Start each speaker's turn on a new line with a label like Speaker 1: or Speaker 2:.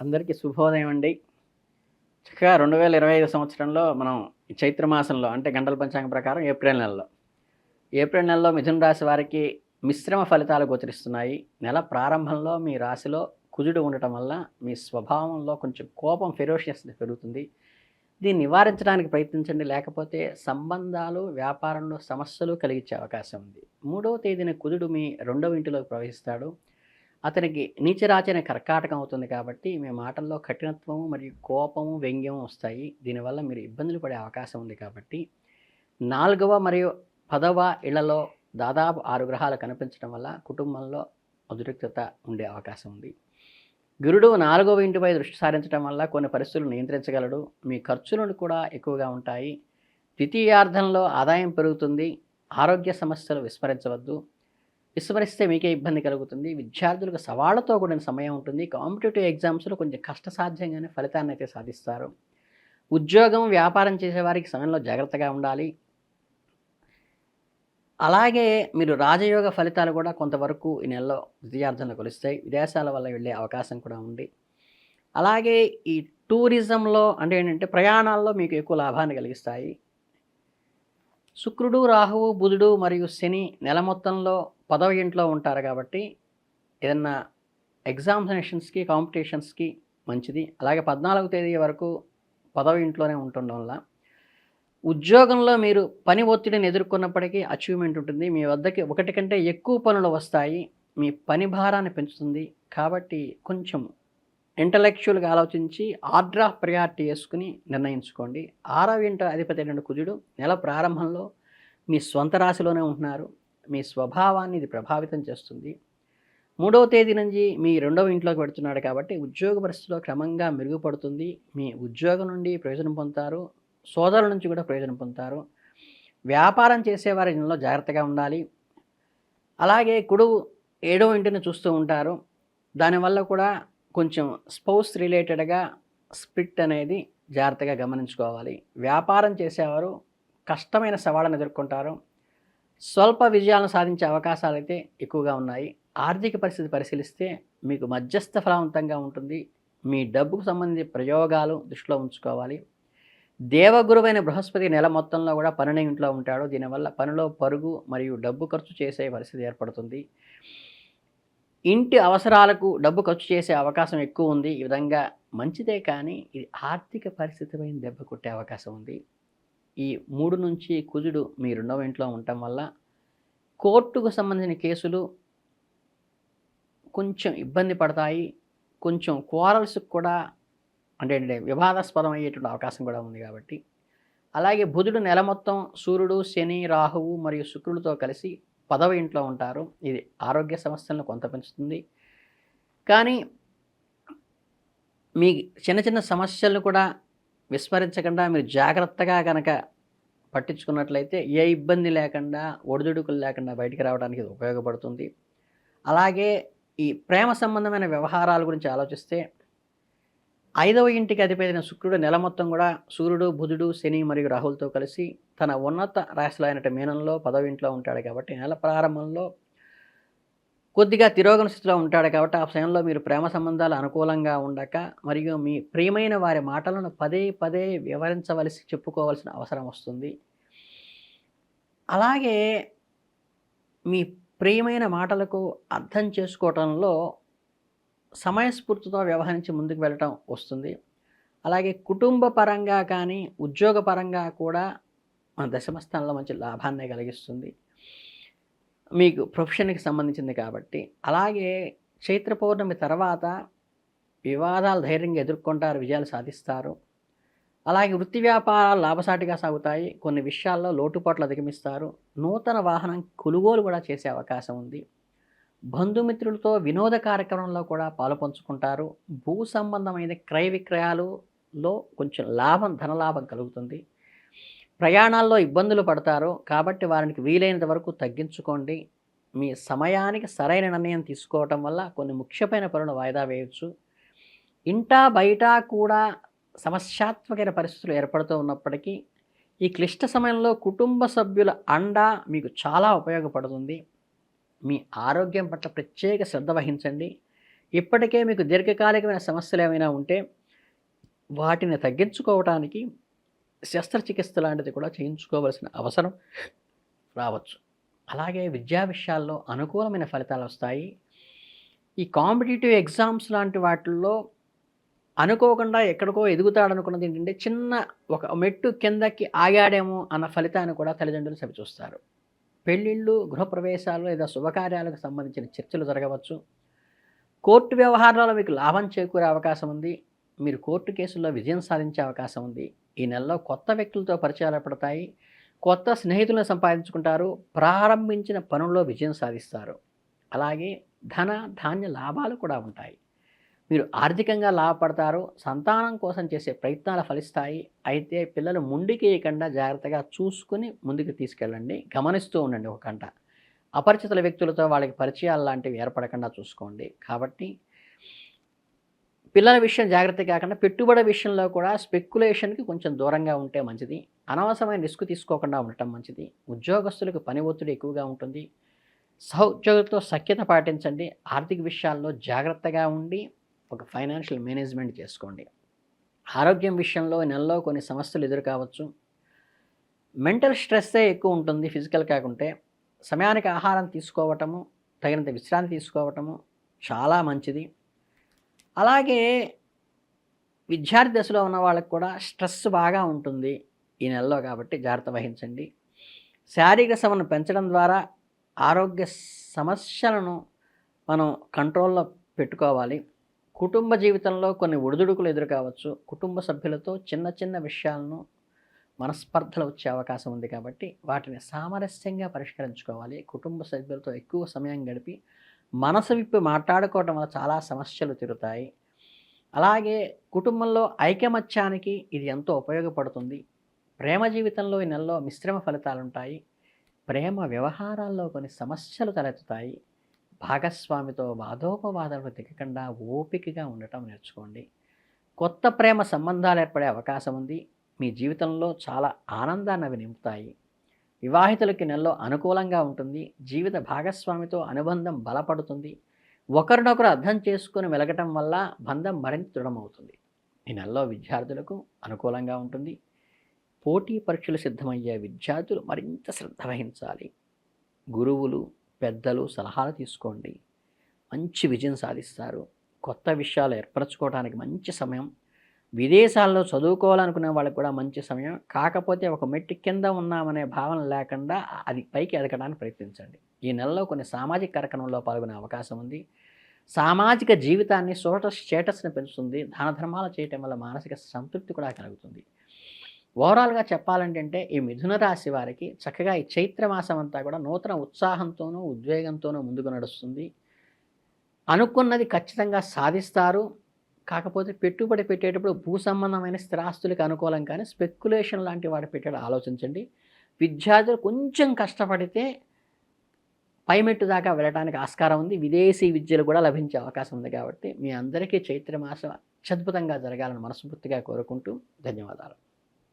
Speaker 1: అందరికీ శుభోదయం అండి. చక్కగా రెండు వేల ఇరవై ఐదు సంవత్సరంలో మనం చైత్ర మాసంలో అంటే గంటల పంచాంగం ప్రకారం ఏప్రిల్ నెలలో. ఏప్రిల్ నెలలో మిథున రాశి వారికి మిశ్రమ ఫలితాలు గోచరిస్తున్నాయి. నెల ప్రారంభంలో మీ రాశిలో కుజుడు ఉండటం వల్ల మీ స్వభావంలో కొంచెం కోపం ఫెరోషియస్ పెరుగుతుంది. దీన్ని నివారించడానికి ప్రయత్నించండి. లేకపోతే సంబంధాలు వ్యాపారంలో సమస్యలు కలిగించే అవకాశం ఉంది. మూడవ తేదీన కుజుడు మీ రెండవ ఇంటిలోకి ప్రవహిస్తాడు అతనికి నీచరాచన కర్కాటకం అవుతుంది కాబట్టి మీ మాటల్లో కఠినత్వము మరియు కోపము వ్యంగ్యం వస్తాయి. దీనివల్ల మీరు ఇబ్బందులు పడే అవకాశం ఉంది కాబట్టి నాలుగవ మరియు పదవ ఇళ్ళలో దాదాపు ఆరు గ్రహాలు కనిపించడం వల్ల కుటుంబంలో ఉద్రిక్తత ఉండే అవకాశం ఉంది. గురుడు నాలుగవ ఇంటిపై దృష్టి సారించడం వల్ల కొన్ని పరిస్థితులు నియంత్రించగలడు. మీ ఖర్చులను కూడా ఎక్కువగా ఉంటాయి. ద్వితీయార్థంలో ఆదాయం పెరుగుతుంది. ఆరోగ్య సమస్యలు విస్మరించవద్దు. విస్మరిస్తే మీకే ఇబ్బంది కలుగుతుంది. విద్యార్థులకు సవాళ్ళతో కూడిన సమయం ఉంటుంది. కాంపిటేటివ్ ఎగ్జామ్స్లో కొంచెం కష్టసాధ్యంగానే ఫలితాన్ని అయితే సాధిస్తారు. ఉద్యోగం వ్యాపారం చేసేవారికి సమయంలో జాగ్రత్తగా ఉండాలి. అలాగే మీరు రాజయోగ ఫలితాలు కూడా కొంతవరకు ఈ నెలలో విద్యార్థులను కొలుస్తాయి. విదేశాల వల్ల వెళ్ళే అవకాశం కూడా ఉంది. అలాగే ఈ టూరిజంలో అంటే ఏంటంటే ప్రయాణాల్లో మీకు ఎక్కువ లాభాన్ని కలిగిస్తాయి. శుక్రుడు రాహువు బుధుడు మరియు శని నెల మొత్తంలో పదవ ఇంట్లో ఉంటారు కాబట్టి ఏదన్నా ఎగ్జామినేషన్స్కి కాంపిటీషన్స్కి మంచిది. అలాగే పద్నాలుగు తేదీ వరకు పదవ ఇంట్లోనే ఉంటుండడం వల్ల ఉద్యోగంలో మీరు పని ఒత్తిడిని ఎదుర్కొన్నప్పటికీ అచీవ్మెంట్ ఉంటుంది. మీ వద్దకి ఒకటి కంటే ఎక్కువ పనులు వస్తాయి. మీ పని భారాన్ని పెంచుతుంది. కాబట్టి కొంచెం ఇంటలెక్చువల్గా ఆలోచించి ఆర్డర్ ఆఫ్ ప్రయారిటీ వేసుకుని నిర్ణయించుకోండి. ఆరవ ఇంట అధిపతి అయిన కుజుడు నెల ప్రారంభంలో మీ స్వంత రాశిలోనే ఉంటున్నారు. మీ స్వభావాన్ని ఇది ప్రభావితం చేస్తుంది. మూడవ తేదీ నుంచి మీ రెండవ ఇంట్లోకి పెడుతున్నాడు కాబట్టి ఉద్యోగ పరిస్థితిలో క్రమంగా మెరుగుపడుతుంది. మీ ఉద్యోగం నుండి ప్రయోజనం పొందుతారు. సోదరుల నుంచి కూడా ప్రయోజనం పొందుతారు. వ్యాపారం చేసేవారి ఇంట్లో జాగ్రత్తగా ఉండాలి. అలాగే కుడు ఏడవ ఇంటిని చూస్తూ ఉంటారు. దానివల్ల కూడా కొంచెం స్పౌస్ రిలేటెడ్గా స్ప్లిట్ అనేది జాగ్రత్తగా గమనించుకోవాలి. వ్యాపారం చేసేవారు కష్టమైన సవాళ్ళను ఎదుర్కొంటారు. స్వల్ప విజయాలను సాధించే అవకాశాలు అయితే ఎక్కువగా ఉన్నాయి. ఆర్థిక పరిస్థితి పరిశీలిస్తే మీకు మధ్యస్థ ఫలవంతంగా ఉంటుంది. మీ డబ్బుకు సంబంధించిన ప్రయోగాలు దృష్టిలో ఉంచుకోవాలి. దేవగురువైన బృహస్పతి నెల మొత్తంలో కూడా పనుని ఇంట్లో ఉంటాడు. దీనివల్ల పనిలో పరుగు మరియు డబ్బు ఖర్చు చేసే పరిస్థితి ఏర్పడుతుంది. ఇంటి అవసరాలకు డబ్బు ఖర్చు చేసే అవకాశం ఎక్కువ ఉంది. ఈ విధంగా మంచిదే కానీ ఇది ఆర్థిక పరిస్థితిపై దెబ్బ కొట్టే అవకాశం ఉంది. ఈ మూడు నుంచి కుజుడు మీ రెండవ ఇంట్లో ఉండటం వల్ల కోర్టుకు సంబంధించిన కేసులు కొంచెం ఇబ్బంది పడతాయి. కొంచెం క్వారల్స్ కూడా అంటే అంటే వివాదాస్పదం అయ్యేటువంటి అవకాశం కూడా ఉంది కాబట్టి. అలాగే బుధుడు నెల మొత్తం సూర్యుడు శని రాహువు మరియు శుక్రుడితో కలిసి పదవ ఇంట్లో ఉంటారు. ఇది ఆరోగ్య సమస్యలను కొంత పెంచుతుంది. కానీ మీ చిన్న చిన్న సమస్యలను కూడా విస్మరించకుండా మీరు జాగ్రత్తగా కనుక పట్టించుకున్నట్లయితే ఏ ఇబ్బంది లేకుండా ఒడిదుడుకులు లేకుండా బయటికి రావడానికి ఇది ఉపయోగపడుతుంది. అలాగే ఈ ప్రేమ సంబంధమైన వ్యవహారాల గురించి ఆలోచిస్తే ఐదవ ఇంటికి అధిపతిన శుక్రుడు నెల మొత్తం కూడా సూర్యుడు బుధుడు శని మరియు రాహుల్తో కలిసి తన ఉన్నత రాశిలో అయినట్టు మీనంలో పదవ ఇంట్లో ఉంటాడు కాబట్టి నెల ప్రారంభంలో కొద్దిగా తిరోగమ స్థితిలో ఉంటాడు కాబట్టి ఆ సమయంలో మీరు ప్రేమ సంబంధాలు అనుకూలంగా ఉండక మరియు మీ ప్రియమైన వారి మాటలను పదే పదే వివరించవలసి చెప్పుకోవాల్సిన అవసరం వస్తుంది. అలాగే మీ ప్రియమైన మాటలకు అర్థం చేసుకోవటంలో సమయస్ఫూర్తితో వ్యవహరించి ముందుకు వెళ్ళటం వస్తుంది. అలాగే కుటుంబ పరంగా కానీ ఉద్యోగ పరంగా కూడా మన దశమస్థానంలో మంచి లాభాన్ని కలిగిస్తుంది. మీకు ప్రొఫెషన్కి సంబంధించింది కాబట్టి. అలాగే చైత్ర పౌర్ణమి తర్వాత వివాదాలు ధైర్యంగా ఎదుర్కొంటారు విజయాలు సాధిస్తారు. అలాగే వృత్తి వ్యాపారాలు లాభసాటిగా సాగుతాయి. కొన్ని విషయాల్లో లోటుపాట్లు అధిగమిస్తారు. నూతన వాహనం కొనుగోలు కూడా చేసే అవకాశం ఉంది. బంధుమిత్రులతో వినోద కార్యక్రమంలో కూడా పాలు పంచుకుంటారు. భూ సంబంధమైన క్రయ విక్రయాలలో కొంచెం లాభం ధనలాభం కలుగుతుంది. ప్రయాణాల్లో ఇబ్బందులు పడతారు. కాబట్టి వారికి వీలైనంత వరకు తగ్గించుకోండి. మీ సమయానికి సరైన నిర్ణయం తీసుకోవటం వల్ల కొన్ని ముఖ్యమైన పనులు వాయిదా వేయవచ్చు ఇంటా బయట కూడా సమస్యాత్మకమైన పరిస్థితులు ఏర్పడుతూ ఉన్నప్పటికీ ఈ క్లిష్ట సమయంలో కుటుంబ సభ్యుల అండ మీకు చాలా ఉపయోగపడుతుంది. మీ ఆరోగ్యం పట్ల ప్రత్యేక శ్రద్ధ వహించండి. ఇప్పటికే మీకు దీర్ఘకాలికమైన సమస్యలు ఏమైనా ఉంటే వాటిని తగ్గించుకోవడానికి శస్త్రచికిత్స లాంటిది కూడా చేయించుకోవాల్సిన అవసరం రావచ్చు. అలాగే విద్యా విషయాల్లో అనుకూలమైన ఫలితాలు వస్తాయి. ఈ కాంపిటేటివ్ ఎగ్జామ్స్ లాంటి వాటిల్లో అనుకోకుండా ఎక్కడికో ఎదుగుతాడనుకున్నది ఏంటంటే చిన్న ఒక మెట్టు కిందకి ఆగాడేమో అన్న ఫలితాన్ని కూడా తల్లిదండ్రులు సరిచూస్తారు పెళ్ళిళ్ళు గృహప్రవేశాలు లేదా శుభకార్యాలకు సంబంధించిన చర్చలు జరగవచ్చు. కోర్టు వ్యవహారాలు మీకు లాభం చేకూరే అవకాశం ఉంది. మీరు కోర్టు కేసుల్లో విజయం సాధించే అవకాశం ఉంది. ఈ నెలలో కొత్త వ్యక్తులతో పరిచయాలు పడతాయి కొత్త స్నేహితులను సంపాదించుకుంటారు. ప్రారంభించిన పనుల్లో విజయం సాధిస్తారు. అలాగే ధన ధాన్య లాభాలు కూడా ఉంటాయి. మీరు ఆర్థికంగా లాభపడతారు సంతానం కోసం చేసే ప్రయత్నాలు ఫలిస్తాయి. అయితే పిల్లలు ముండికేయకుండా జాగ్రత్తగా చూసుకుని ముందుకు తీసుకెళ్ళండి. గమనిస్తూ ఉండండి ఒక గంట. అపరిచితుల వ్యక్తులతో వాళ్ళకి పరిచయాలు లాంటివి ఏర్పడకుండా చూసుకోండి. కాబట్టి పిల్లల విషయం జాగ్రత్త కాకుండా పెట్టుబడి విషయంలో కూడా స్పెక్యులేషన్కి కొంచెం దూరంగా ఉంటే మంచిది. అనవసరమైన రిస్క్ తీసుకోకుండా ఉండటం మంచిది. ఉద్యోగస్తులకు పని ఒత్తిడి ఎక్కువగా ఉంటుంది. సహోద్యోగులతో సఖ్యత పాటించండి. ఆర్థిక విషయాల్లో జాగ్రత్తగా ఉండి ఒక ఫైనాన్షియల్ మేనేజ్మెంట్ చేసుకోండి. ఆరోగ్యం విషయంలో నెలలో కొన్ని సమస్యలు ఎదురు కావచ్చు మెంటల్ స్ట్రెస్సే ఎక్కువ ఉంటుంది ఫిజికల్ కాకుంటే. సమయానికి ఆహారం తీసుకోవటము తగినంత విశ్రాంతి తీసుకోవటము చాలా మంచిది. అలాగే విద్యార్థి దశలో ఉన్న వాళ్ళకి కూడా స్ట్రెస్ బాగా ఉంటుంది ఈ నెలలో కాబట్టి జాగ్రత్త వహించండి. శారీరక శ్రమను పెంచడం ద్వారా ఆరోగ్య సమస్యలను మనం కంట్రోల్లో పెట్టుకోవాలి. కుటుంబ జీవితంలో కొన్ని ఒడిదుడుకులు ఎదురు కావచ్చు కుటుంబ సభ్యులతో చిన్న చిన్న విషయాలను మనస్పర్ధలు వచ్చే అవకాశం ఉంది కాబట్టి వాటిని సామరస్యంగా పరిష్కరించుకోవాలి. కుటుంబ సభ్యులతో ఎక్కువ సమయం గడిపి మనసు విప్పి మాట్లాడుకోవడం వల్ల చాలా సమస్యలు తిరుగుతాయి అలాగే కుటుంబంలో ఐకమత్యానికి ఇది ఎంతో ఉపయోగపడుతుంది. ప్రేమ జీవితంలో ఈ నెలలో మిశ్రమ ఫలితాలు ఉంటాయి ప్రేమ వ్యవహారాల్లో కొన్ని సమస్యలు తలెత్తుతాయి. భాగస్వామితో వాదోపవాదాలకు దిగకుండా ఓపికగా ఉండటం నేర్చుకోండి. కొత్త ప్రేమ సంబంధాలు ఏర్పడే అవకాశం ఉంది. మీ జీవితంలో చాలా ఆనందాన్ని అవి నింపుతాయి. వివాహితులకి నెలలో అనుకూలంగా ఉంటుంది. జీవిత భాగస్వామితో అనుబంధం బలపడుతుంది. ఒకరినొకరు అర్థం చేసుకుని వెలగటం వల్ల బంధం మరింత దృఢమవుతుంది. ఈ నెలలో విద్యార్థులకు అనుకూలంగా ఉంటుంది. పోటీ పరీక్షలు సిద్ధమయ్యే విద్యార్థులు మరింత శ్రద్ధ వహించాలి. గురువులు పెద్దలు సలహాలు తీసుకోండి. మంచి విజయం సాధిస్తారు. కొత్త విషయాలు ఏర్పరచుకోవడానికి మంచి సమయం. విదేశాల్లో చదువుకోవాలనుకునే వాళ్ళకి కూడా మంచి సమయం. కాకపోతే ఒక మెట్టి కింద ఉన్నామనే భావన లేకుండా అది పైకి ఎదగడానికి ప్రయత్నించండి. ఈ నెలలో కొన్ని సామాజిక కార్యక్రమంలో పాల్గొనే అవకాశం ఉంది. సామాజిక జీవితాన్ని సోషల్ స్టేటస్ని పెంచుతుంది. దాన ధర్మాలు చేయటం వల్ల మానసిక సంతృప్తి కూడా కలుగుతుంది. ఓవరాల్గా చెప్పాలంటే ఈ మిథున రాశి వారికి చక్కగా ఈ చైత్రమాసం అంతా కూడా నూతన ఉత్సాహంతోనూ ఉద్వేగంతోనూ ముందుకు నడుస్తుంది. అనుకున్నది ఖచ్చితంగా సాధిస్తారు. కాకపోతే పెట్టుబడి పెట్టేటప్పుడు భూ సంబంధమైన స్థిరాస్తులకు అనుకూలం కానీ స్పెక్యులేషన్ లాంటి వాటి పెట్టడం ఆలోచించండి. విద్యార్థులు కొంచెం కష్టపడితే పైమెట్టు దాకా వెళ్ళడానికి ఆస్కారం ఉంది. విదేశీ విద్యలు కూడా లభించే అవకాశం ఉంది కాబట్టి మీ అందరికీ చైత్రమాసం అత్యద్భుతంగా జరగాలని మనస్ఫూర్తిగా కోరుకుంటూ ధన్యవాదాలు.